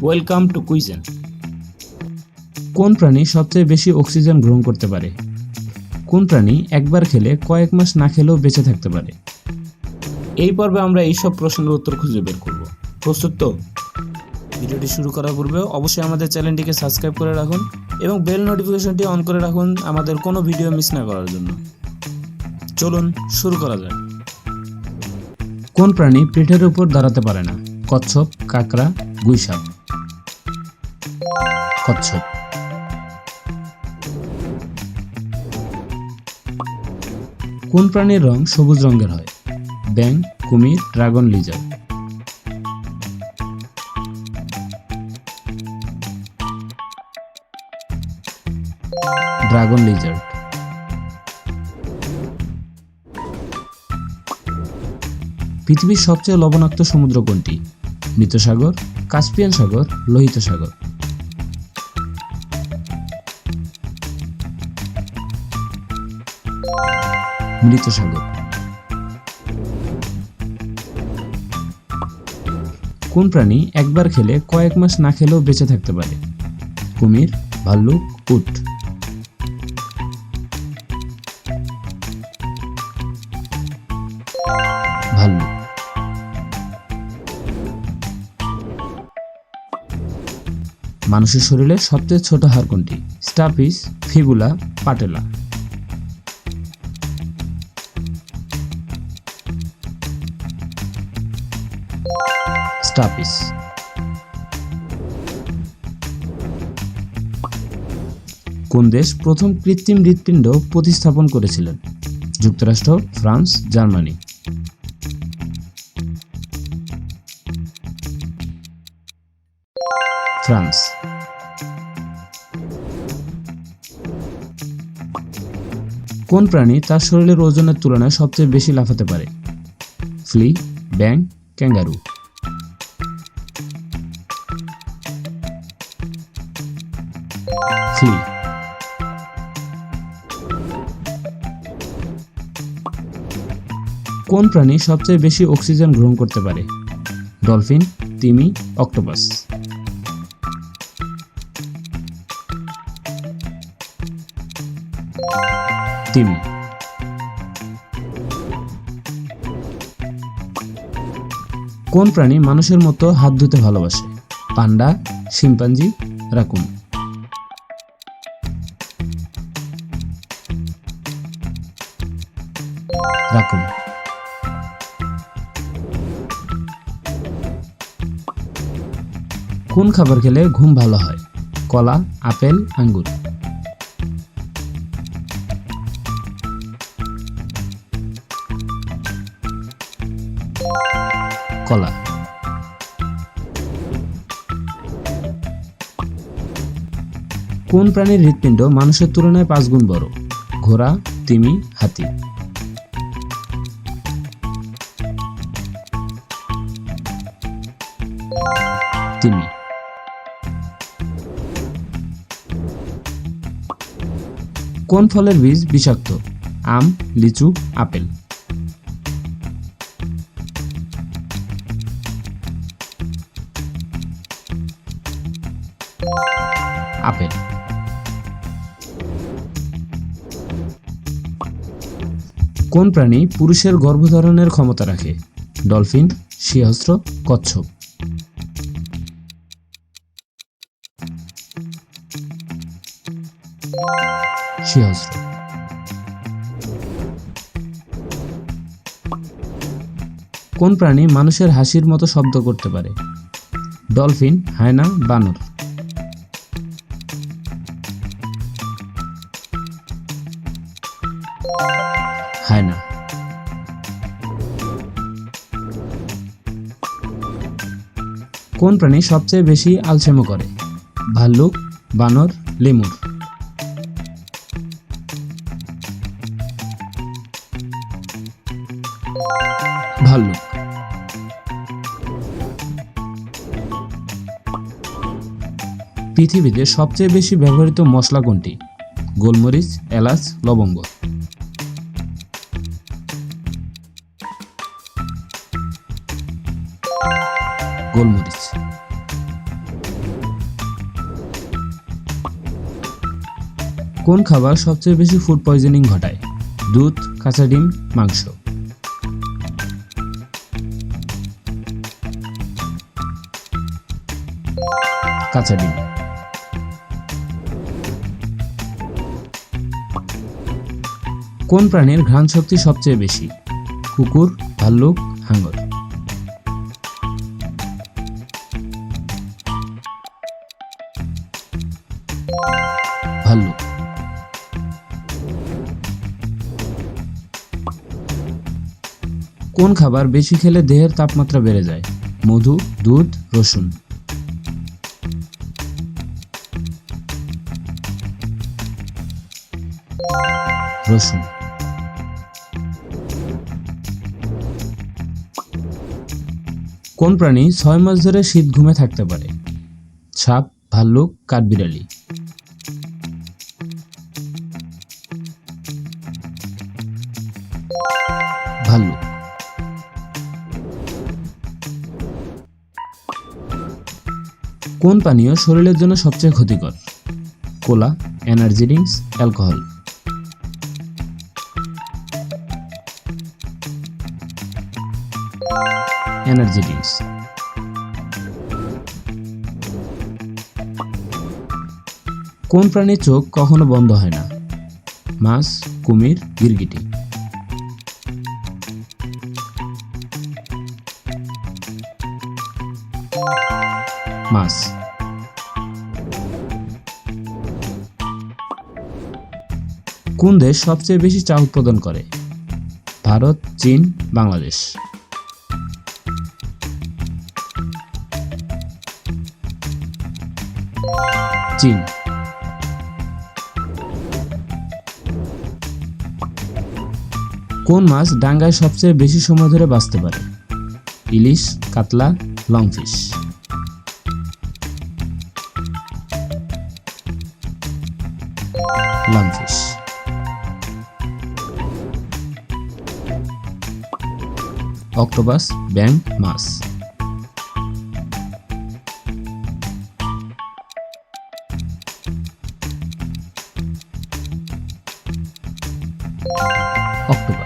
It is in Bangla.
ওয়েলকাম টু কুইজেন কোন প্রাণী সবচেয়ে বেশি অক্সিজেন গ্রহণ করতে পারে? কোন প্রাণী একবার খেলে কয়েক মাস না খেলেও বেঁচে থাকতে পারে? এই পর্বে আমরা এইসব প্রশ্নের উত্তর খুঁজে বের করব। প্রস্তুত তো? ভিডিওটি শুরু করার পূর্বে অবশ্যই আমাদের চ্যানেলটিকে সাবস্ক্রাইব করে রাখুন এবং বেল নোটিফিকেশনটি অন করে রাখুন আমাদের কোনো ভিডিও মিস না করার জন্য। চলুন শুরু করা যাক। কোন প্রাণী পিঠের উপর দাঁড়াতে পারে না? কচ্ছপ কাকড়া গুইসাপ। কচ্ছপ কোন প্রাণীর রং সবুজ রঙের হয়? ব্যাং কুমির, ড্রাগন, লিজার। ড্রাগন লিজার্ড পৃথিবীর সবচেয়ে লবণাক্ত সমুদ্র কোনটি? মৃত সাগর কাস্পিয়ান সাগর, লোহিত সাগর। মৃত সাগর। কোন প্রাণী একবার খেলে কয়েক মাস না খেলেও বেঁচে থাকতে পারে? কুমির, ভাল্লুক, উট। মানুষের শরীরে সবচেয়ে ছোট হাড় কোনটি? স্টাপিস ফিবুলা, পাটেলা। স্টাপিস কোন দেশ প্রথম কৃত্রিম হৃৎপিণ্ড প্রতিস্থাপন করেছিলেন? যুক্তরাষ্ট্র, ফ্রান্স, জার্মানি। ফ্রান্স। কোন প্রাণী তার শরীরের ওজনের তুলনায় সবচেয়ে বেশি লাফাতে পারে? ফ্লি ব্যাং ক্যাঙ্গারু কোন প্রাণী সবচেয়ে বেশি অক্সিজেন গ্রহণ করতে পারে? ডলফিন তিমি অক্টোপাস। তিমি। কোন প্রাণী মানুষের মতো হাত ধুতে ভালোবাসে? Panda, chimpanzee, raccoon. রাকুন। কোন খাবার খেলে ঘুম ভালো হয়? কলা, আপেল, আঙ্গুর। কলা। কোন প্রাণীর হৃৎপিণ্ড মানুষের তুলনায় পাঁচ গুণ বড়? ঘোড়া, তিমি, হাতি। তিমি। কোন ফলের বীজ বিষাক্ত? আম, লিচু, আপেল। আপেল কোন প্রাণী পুরুষের গর্ভধারণের ক্ষমতা রাখে? ডলফিন শিহস্র কচ্ছপ। কোন প্রাণী মানুষের হাসির মতো শব্দ করতে পারে? ডলফিন, হায়না, বানর। হায়না কোন প্রাণী সবচেয়ে বেশি আলসেমো করে? ভাল্লুক, বানর, লেমুর। ভাল্লুক। পৃথিবীতে সবচেয়ে বেশি ব্যবহৃত মশলা কোনটি? গোলমরিচ, এলাচ, লবঙ্গ। গোলমরিচ কোন খাবার সবচেয়ে বেশি ফুড পয়জনিং ঘটায়? দুধ, কাঁচা ডিম, মাংস? কাঁচা ডিম। কোন প্রাণীর ঘ্রাণ শক্তি সবচেয়ে বেশি? কুকুর, ভাল্লুক, হাঙ্গর? ভাল্লুক কোন খাবার বেশি খেলে দেহের তাপমাত্রা বেড়ে যায়? মধু, দুধ, রসুন। রসুন। কোন প্রাণী ছয় মাস ধরে শীত ঘুমে থাকতে পারে? সাপ, ভাল্লুক, কাঠবিড়ালি। ভাল্লুক কোন পানীয় শরীরের জন্য সবচেয়ে ক্ষতিকর? Cola, energy drinks, alcohol. Energy drinks. কোন প্রাণীর চোখ কখনো বন্ধ হয় না? মাছ, কুমির, গিরগিটি। মাছ। কোন দেশ সবচেয়ে বেশি চা উৎপাদন করে? ভারত, চীন, বাংলাদেশ। চীন। কোন মাছ ডাঙ্গায় সবচেয়ে বেশি সময় ধরে বাঁচতে পারে? ইলিশ, কাতলা, লংফিশ। লংফিশ অক্টোপাস ব্যাং মাছ অক্টোপাস